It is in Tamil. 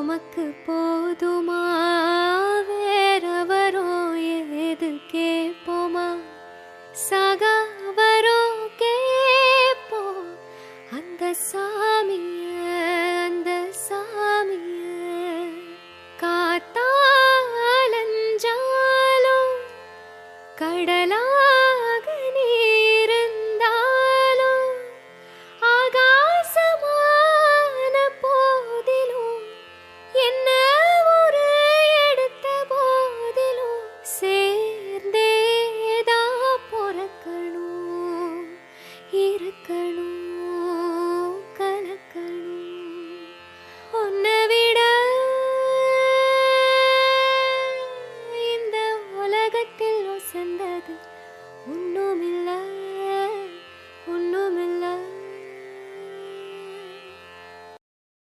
நமக்கு போதுமா? வேறவரோ ஏது கேட்போமா? சகாவரோ கேட்போம் அந்த சாமிய அந்த சாமிய காத்தாலஞ்சாலும் கடலாக நீ கலக்கணும் கலக்கணும். உன்னை விட இந்த உலகத்தில் ஒசந்தது